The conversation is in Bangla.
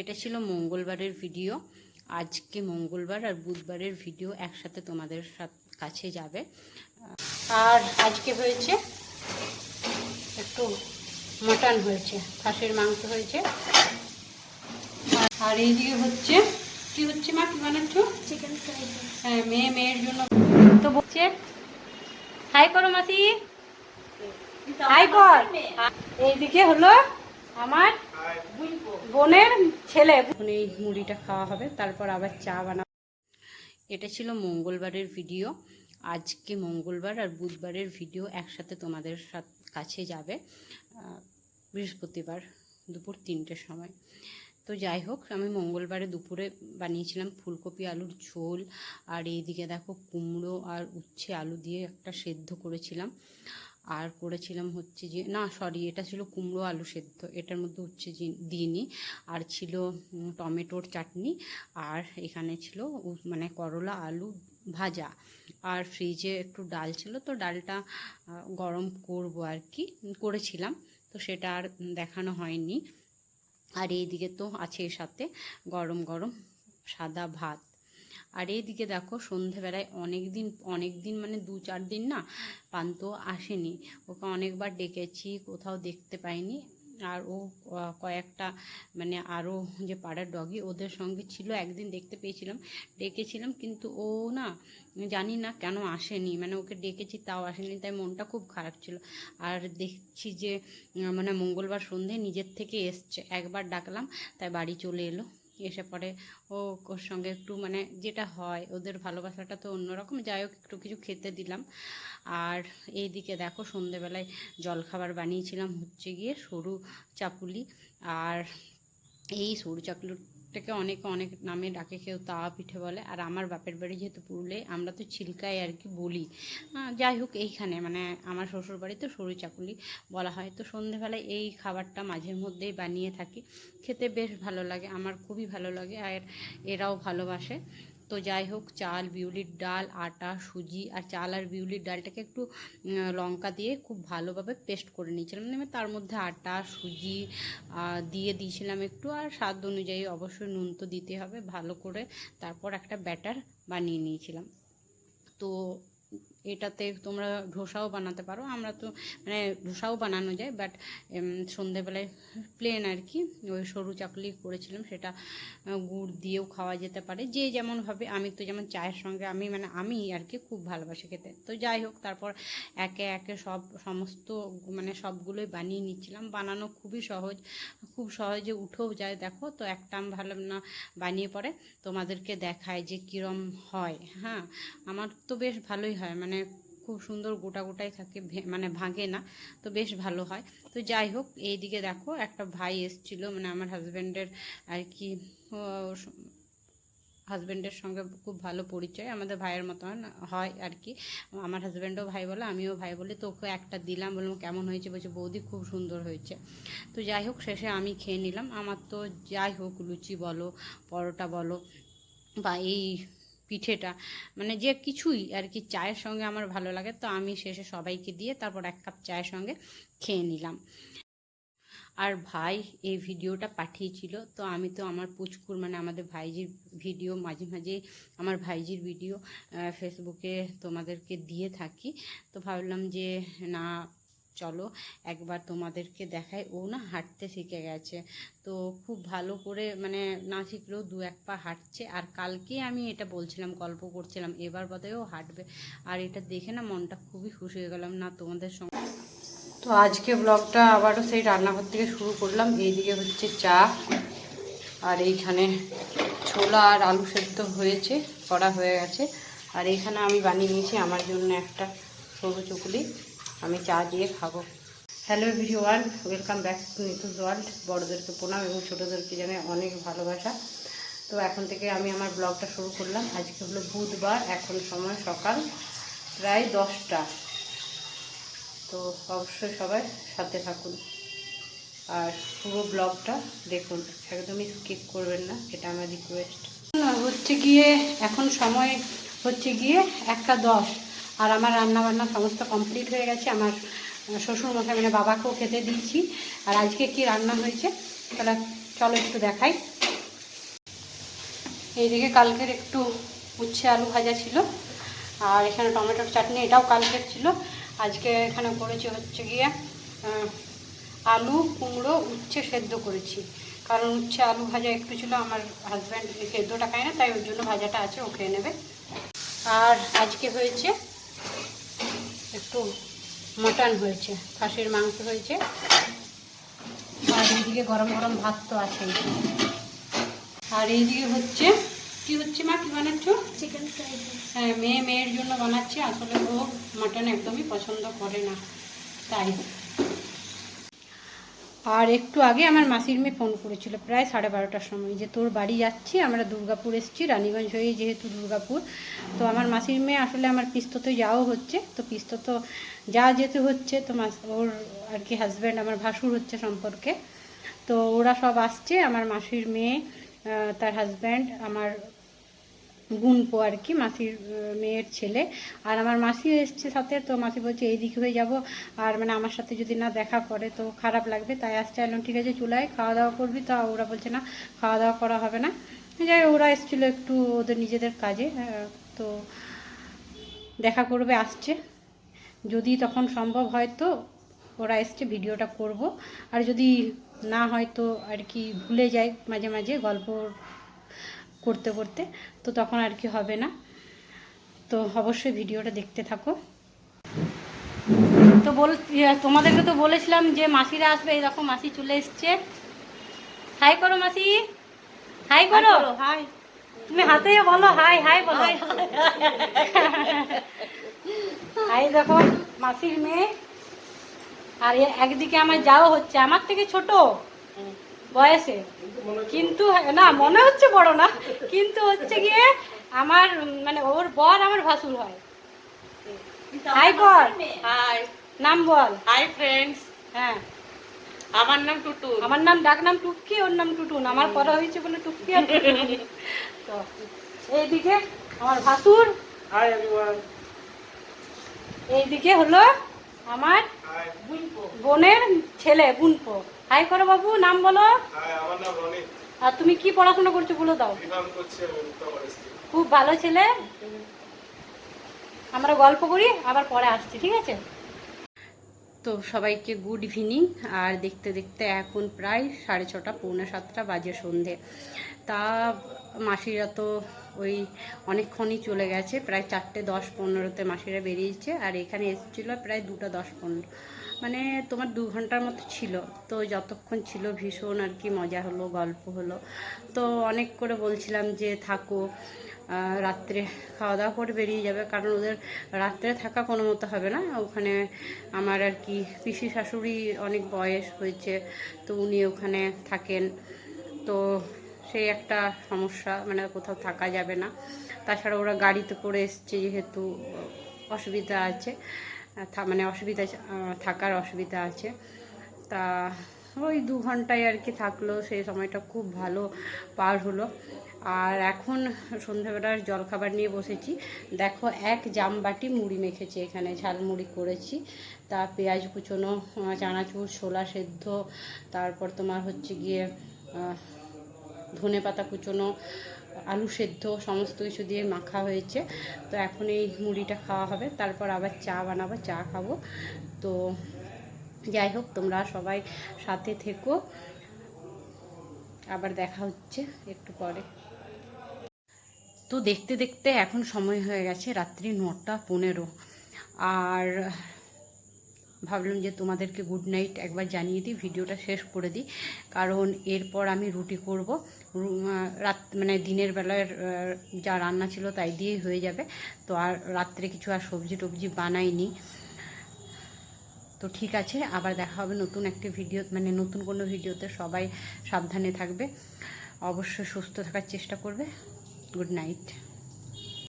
এটা ছিল মঙ্গলবারের ভিডিও। আজকে মঙ্গলবার আর বুধবারের ভিডিও একসাথে তোমাদের কাছে যাবে। আর আজকে হয়েছে একটু মটন হয়েছে খাসির মাংস হয়েছে। আর এইদিকে হচ্ছে কি হচ্ছে মা কি বানাচ্ছ? চিকেন ফ্রাই হ্যাঁ মেয়ে মেয়ের জন্য। তো বলছে হাই করো মাসি। হাই কর। এইদিকে হলো আমার বোনের ছেলে। এই মুড়িটা খাওয়া হবে, তারপর আবার চা বানাবো। এটা ছিল মঙ্গলবারের ভিডিও। আজকে মঙ্গলবার আর বুধবারের ভিডিও একসাথে তোমাদের কাছে যাবে বৃহস্পতিবার দুপুর তিনটের সময়। তো যাই হোক, আমি মঙ্গলবারে দুপুরে বানিয়েছিলাম ফুলকপি, আলুর ঝোল, আর এইদিকে দেখো কুমড়ো আর উচ্ছে আলু দিয়ে একটা সেদ্ধ করেছিলাম। আর করেছিলাম হচ্ছে যে, না সরি এটা ছিল কুমড়ো আলু সেদ্ধ। এটার মধ্যে উচ্ছে জি- দিইনি। আর ছিল টমেটোর চাটনি। আর এখানে ছিল মানে করলা আলু ভাজা। আর ফ্রিজে একটু ডাল ছিল, তো ডালটা গরম করব আর কি, করেছিলাম। তো সেটা আর দেখানো হয়নি। আর এইদিকে তো আছে এর সাথে গরম গরম সাদা ভাত। আর এইদিকে দেখো সন্ধেবেলায় অনেক দিন অনেক দিন মানে দু চার দিন না পান্ত আসেনি। ওকে অনেকবার ডেকেছি, কোথাও দেখতে পাইনি। আর ও কয়েকটা মানে আরও যে পাড়ার ডগি ওদের সঙ্গে ছিল, একদিন দেখতে পেয়েছিলাম, ডেকেছিলাম কিন্তু ও না জানি না কেন আসেনি। মানে ওকে ডেকেছি তাও আসেনি, তাই মনটা খুব খারাপ ছিল। আর দেখছি যে মানে মঙ্গলবার সন্ধে নিজের থেকে এসছে, একবার ডাকলাম, তাই বাড়ি চলে এলো। এসে পরে ও ওর সঙ্গে একটু মানে যেটা হয়, ওদের ভালোবাসাটা তো অন্যরকম। যাই হোক, একটু কিছু খেতে দিলাম। আর এইদিকে দেখো, সন্ধেবেলায় জলখাবার বানিয়েছিলাম হচ্ছে গিয়ে সরু চাপুলি আর এই সরু চাকুলিটাকে অনেকে, অনেক নামে ডাকে, কেউ তাওয়া পিঠে বলে। আর আমার বাপের বাড়ি যেহেতু পুরুলে আমরা তো ছিলকায় আর কি বলি। যাই হোক, এইখানে মানে আমার শ্বশুর বাড়িতে সরু চাকুলি বলা হয়। তো সন্ধেবেলায় এই খাবারটা মাঝে মধ্যেই বানিয়ে থাকি। খেতে বেশ ভালো লাগে, আমার খুবই ভালো লাগে, আর এরাও ভালোবাসে। তো যাই হোক, চাল, বিউলির ডাল, আটা, সুজি আর চাল আর বিউলির ডালটাকে একটু লঙ্কা দিয়ে খুব ভালোভাবে পেস্ট করে নিয়েছিলাম। মানে তার মধ্যে আটা, সুজি দিয়ে দিয়েছিলাম একটু আর স্বাদ অনুযায়ী অবশ্যই নুন তো দিতে হবে, ভালো করে। তারপর একটা ব্যাটার বানিয়ে নিয়েছিলাম। তো এটাতে তোমরা ধোসাও বানাতে পারো। আমরা তো মানে ধোসাও বানানো যায় বাট সন্ধেবেলায় প্লেন আর কি, ওই সরু চাকলি করেছিলাম, সেটা গুড় দিয়েও খাওয়া যেতে পারে। যে যেমনভাবে আমি তো যেমন চায়ের সঙ্গে, আমি মানে আমি আর কি খুব ভালোবাসি খেতে। তো যাই হোক, তারপর একে একে সব, সমস্ত মানে সবগুলোই বানিয়ে নিচ্ছিলাম। বানানো খুবই সহজ, খুব সহজে উঠেও যায়, দেখো। তো একটা আমি ভালো না, বানিয়ে পরে তোমাদেরকে দেখায় যে কীরম হয়। হ্যাঁ আমার তো বেশ ভালোই হয়। মানে খুব সুন্দর গোটা গোটাই থাকে মানে ভাঙে না, তো বেশ ভালো হয়। তো যাই হোক, এইদিকে দেখো, একটা ভাই এসছিল মানে আমার হাজব্যান্ডের আর কি হাজব্যান্ডের সঙ্গে খুব ভালো পরিচয়, আমাদের ভাইয়ের মতন হয় আর কি। আমার হাজব্যান্ডও ভাই বলে, আমিও ভাই বলি, তো ওকে একটা দিলাম, বললাম, কেমন হয়েছে? বলছে, বৌদি খুব সুন্দর হয়েছে। তো যাই হোক, শেষে আমি খেয়ে নিলাম। আমার তো যাই হোক, লুচি বলো, পরোটা বলো, বা এই পিঠেটা। মানে যে কিছুই আর কি চায়ের সঙ্গে আমার ভালো লাগে, তো আমি শেষে সবাইকে দিয়ে তারপর এক কাপ চায়ের সঙ্গে খেয়ে নিলাম। আর ভাই এই ভিডিওটা পাঠিয়েছিল, তো আমি তো আমার পুচকুর মানে আমাদের ভাইজির ভিডিও, মাঝে মাঝে আমার ভাইজির ভিডিও ফেসবুকে তোমাদেরকে দিয়ে থাকি। তো ভাবলাম যে না চলো একবার তোমাদেরকে দেখাই। ও না হাঁটতে শিখে গেছে। তো খুব ভালো করে মানে না শিখলেও দু এক পা হাঁটছে। আর কালকে আমি এটা বলছিলাম, গল্প করছিলাম, এবার বোধহয় ও হাঁটবে। আর এটা দেখে না মনটা খুবই খুশি হয়ে গেলাম। না, তোমাদের সঙ্গে তো আজকে ব্লগটা আবারও সেই রান্নাঘর থেকে শুরু করলাম। এইদিকে হচ্ছে চা আর এইখানে ছোলা আর আলু সেদ্ধ হয়েছে, করা হয়ে গেছে। আর এইখানে আমি বানিয়ে নিয়েছি আমার জন্য একটা সরু চুকলি আমি চা দিয়ে খাব। Hello everyone welcome back to নিতুজ world বড়োদেরকে প্রণাম এবং ছোটোদেরকে জানাই অনেক ভালোবাসা। তো এখন থেকে আমি আমার ব্লগটা শুরু করলাম। আজকে হলো বুধবার, এখন সময় সকাল প্রায় দশটা। তো অবশ্যই সবাই সাথে থাকুন। আর পুরো ব্লগটা দেখুন, একদমই স্কিপ করবেন না, এটা আমার রিকোয়েস্ট হচ্ছে গিয়ে, এখন সময় হচ্ছে গিয়ে একটা দশ। আর আমার রান্না বান্না সমস্ত কমপ্লিট হয়ে গেছে। আমার শ্বশুর মশাই মানে বাবাকেও খেতে দিয়েছি। আর আজকে কি রান্না হয়েছে? তাহলে চলো একটু দেখাই। এইদিকে কালকের একটু উচ্ছে আলু ভাজা ছিল। আর এখানে টমেটোর চাটনি, এটাও কালকের ছিল। আজকে এখানে করেছি হচ্ছে গিয়ে আলু, কুমড়ো, উচ্ছে সেদ্ধ করেছি। কারণ উচ্ছে আলু ভাজা একটু ছিল, আমার হাজব্যান্ড সেদ্ধটা খায় না, তাই ওর জন্য ভাজাটা আছে, ও খেয়ে নেবে। আর আজকে হয়েছে একটু মটন হয়েছে খাসির মাংস হয়েছে। আর এইদিকে গরম গরম ভাত তো আছে আর এইদিকে হচ্ছে কি হচ্ছে মা কি বানাচ্ছ? চিকেন ফ্রাই হ্যাঁ মেয়ে মেয়ের জন্য বানাচ্ছে আসলে ও মাটন একদমই পছন্দ করে না তাই। আর একটু আগে আমার মাসির মেয়ে ফোন করেছিল, প্রায় সাড়ে বারোটার সময় যে তোর বাড়ি যাচ্ছি, আমরা দুর্গাপুর এসেছি, রানীগঞ্জ হয়ে যেহেতু দুর্গাপুর। তো আমার মাসির মেয়ে আসলে আমার পিস্ততে যাওয়া হচ্ছে, তো পিস্তত যা যেতে হচ্ছে, তো ওর আর কি হাজব্যান্ড আমার ভাসুর হচ্ছে সম্পর্কে। তো ওরা সব আসছে, আমার মাসির মেয়ে তার হাজব্যান্ড আমার গুনপো আর কি, মাসির মেয়ের ছেলে। আর আমার মাসি এসছে সাথে, তো মাসি বলছে, এইদিকে হয়ে যাব। আর মানে আমার সাথে যদি না দেখা করে, তো খারাপ লাগবে। তাই আসছে এলাম ঠিক আছে চুলায় খাওয়া দাওয়া করবি? তা ওরা বলছে, না খাওয়া দাওয়া করা হবে না। যাই ওরা এসেছিল একটু ওদের নিজেদের কাজে তো দেখা করবে, আসছে। যদি তখন সম্ভব হয় তো ওরা এসছে, ভিডিওটা করব। আর যদি না হয় তো আর কি ভুলে যাই মাঝে মাঝে গল্প করতে করতে তো তখন আর কি হবে না। তো অবশ্যই ভিডিওটা দেখতে থাকো। তো বল ইয়ে, তোমাদেরকে তো বলেছিলাম যে মাসিরা আসবে এই রকম মাসি চলে এসছে। হাই করো মাসি হাই করো। হাই। তুমি হাতে বলো হাই হাই বলো। হাই দেখো মাসির মেয়ে। আর একদিকে আমার যাওয়া হচ্ছে আমার থেকে ছোট। বয়সে কিন্তু না মনে হচ্ছে বড় না কিন্তু হচ্ছে গিয়ে আমার মানে ওর বর আমার ভাসুর হয়। হাই কর হাই নাম বল। হাই ফ্রেন্ডস হ্যাঁ। আমার নাম টুটু আমার নাম ডাক নাম টুকি ওর নাম টুটুন আমার করা হয়েছে বলে টুকি আর টুটুন। তো এইদিকে আমার ভাসুর। হাই এভরিওয়ান এইদিকে হলো আমার বোনের ছেলে বুনপো। হাই করো বাবু নাম বলো। আর তুমি কি পড়াশোনা করছ বলে দাও। খুব ভালো ছেলে। আমরা গল্প করি আবার পরে আসছি ঠিক আছে? তো সবাইকে গুড ইভিনিং আর দেখতে দেখতে এখন প্রায় সাড়ে ছটা পৌনে সাতটা বাজে সন্ধে। তা মাসিরা তো ওই অনেকক্ষণই চলে গেছে। প্রায় চারটে দশ পনেরোতে মাসিরা বেরিয়েছে। আর এখানে এসেছিল প্রায় দুটা দশ পনেরো। মানে তোমার দু ঘণ্টার মতো ছিল। তো যতক্ষণ ছিল ভীষণ আর কি মজা হলো, গল্প হলো। তো অনেক করে বলছিলাম যে থাকো রাত্রে খাওয়া দাওয়া করে বেরিয়ে যাবে। কারণ ওদের রাত্রে থাকা কোনো মতো হবে না। ওখানে আমার আর কি পিসি শাশুড়ি অনেক বয়স হয়েছে, তো উনি ওখানে থাকেন। তো সেই একটা সমস্যা মানে কোথাও থাকা যাবে না। তাছাড়া ওরা গাড়িতে করে এসছে যেহেতু অসুবিধা আছে। মানে অসুবিধা থাকার অসুবিধা আছে। তা ওই দু ঘন্টায় আর কি থাকল, সেই সময়টা খুব ভালো পার হলো। আর এখন সন্ধ্যাবেলার জলখাবার নিয়ে বসেছি। দেখো, এক জামবাটি মুড়ি মেখেছি এখানে ঝালমুড়ি করেছি। তা পেঁয়াজ কুচোনো চানাচুর, ছোলা সেদ্ধ, তারপর তোমার হচ্ছে গিয়ে ধনে পাতা কুচোনো আলু সেদ্ধ, সমস্ত কিছু দিয়ে মাখা হয়েছে। তো এখন এই মুড়িটা খাওয়া হবে। তারপর আবার চা বানাবো, চা খাব। তো যাই হোক, তোমরা সবাই সাথে থেকো। আবার দেখা হচ্ছে একটু পরে। তো দেখতে দেখতে এখন সময় হয়ে গেছে রাত্রি নটা পনেরো। আর ভাবলাম যে তোমাদেরকে গুড নাইট একবার জানিয়ে দিই ভিডিওটা শেষ করে দিই। কারণ এরপর আমি রুটি করব। রাত মানে দিনের আহ, যা রান্না ছিল তাই দিয়েই হয়ে যাবে। তো আর রাত্রে কিছু আর সবজি টবজি বানাইনি। তো ঠিক আছে আবার দেখা হবে নতুন একটি ভিডিও মানে নতুন কোনো ভিডিওতে। সবাই সাবধানে থাকবে। অবশ্যই সুস্থ থাকার চেষ্টা করবে। Good night